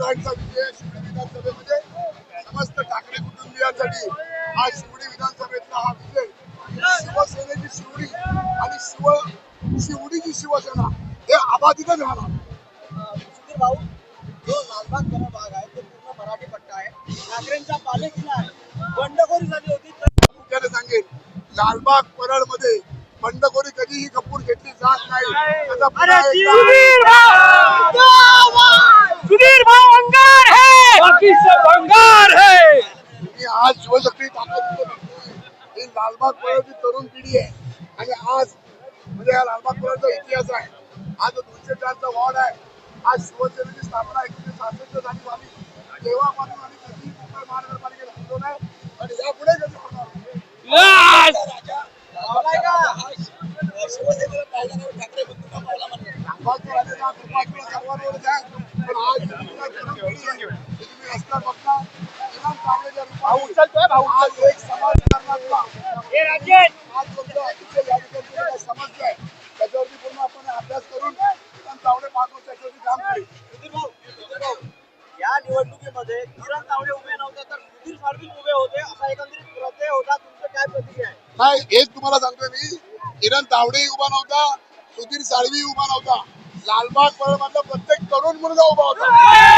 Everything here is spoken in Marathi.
गटचा विजय शिवडी विधानसभेमध्ये समस्त ठाकरे कुटुंबियांसाठी हा शिवडी विधानसभेतला हा विजय. शिवसेनेची शिवडी आणि शिव शिवडीची शिवसेना हे अबाधितच राहणार भाऊ जो लालबाग भाग आहे तो पूर्ण मराठी पट्टा आहे. ठाकरेंचा पालेकिला आहे बंडखोरी झाली होती तर सांगेल लालबाग परळमध्ये बंडखोरी कधीही कपूर घेतली जात नाही. आज शिवशक्ती. ही लालबाग परळची तरुण पिढी आहे. आणि आज म्हणजे या लालबाग परळचा इतिहास आहे. आज दोनशे चारचा वॉर्ड आहे. आज शिवसेनेची स्थापना एकोणीशे सहासष्ट झाली. झाली तेव्हापासून आम्ही कधी मुंबई महानगरपालिकेला आलो नाही. आणि यापुढे कधी होणार आहे. पण आज तुम्ही रस्त्यावर बघता, या निवडणुकीमध्ये किरण तावडे उभे नव्हते तर सुधीर साळवी उभे होते असा एकंदरीत प्रत्यय होता. तुमचं काय प्रतिक्रिया आहे? नाही हेच तुम्हाला सांगतोय मी. किरण तावडे उभा नव्हता सुधीर साळवी उभा नव्हता. लालबाग परळ मधला प्रत्येक तरुण मुलगा उभा होता.